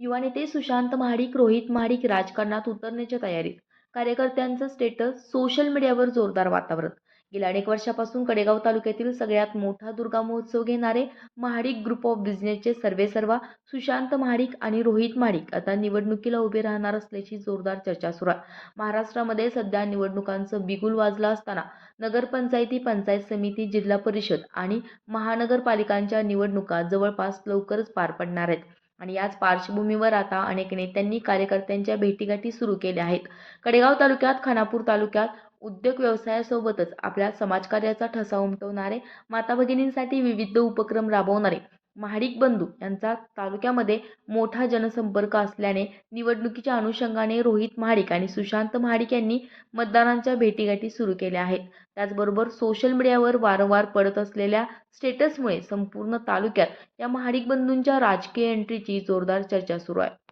युवा नेते सुशांत महाडिक रोहित महाडिक राजकारणात उतरण्याच्या तयारीत. कार्यकर्त्यांचं स्टेटस सोशल मीडियावर जोरदार वातावरण. गेल्या अनेक वर्षापासून कडेगाव तालुक्यातील सगळ्यात मोठा दुर्गा महोत्सव घेणारे महाडिक ग्रुप ऑफ बिझनेसचे सर्वेसर्वा सुशांत महाडिक आणि रोहित महाडिक आता निवडणुकीला उभे राहणार असल्याची जोरदार चर्चा सुरू आहे. महाराष्ट्रामध्ये सध्या निवडणुकांचं बिगुल वाजलं असताना नगरपंचायती पंचायत समिती जिल्हा परिषद आणि महानगरपालिकांच्या निवडणुका जवळपास लवकरच पार पडणार आहेत. आणि याच पार्श्वभूमीवर आता अनेक नेत्यांनी कार्यकर्त्यांच्या भेटीगाठी सुरू केल्या आहेत. कडेगाव तालुक्यात खानापूर तालुक्यात उद्योग व्यवसायासोबतच आपल्या समाजकार्याचा ठसा उमटवणारे माता भगिनींसाठी विविध उपक्रम राबवणारे महाडिक बंधू यांचा तालुक्यामध्ये मोठा जनसंपर्क असल्याने निवडणुकीच्या अनुषंगाने रोहित महाडिक आणि सुशांत महाडिक यांनी मतदारांच्या भेटीगाठी सुरू केल्या आहेत. त्याचबरोबर सोशल मीडियावर वारंवार पडत असलेल्या स्टेटसमुळे संपूर्ण तालुक्यात या महाडिक बंधूंच्या राजकीय एंट्रीची जोरदार चर्चा सुरू आहे.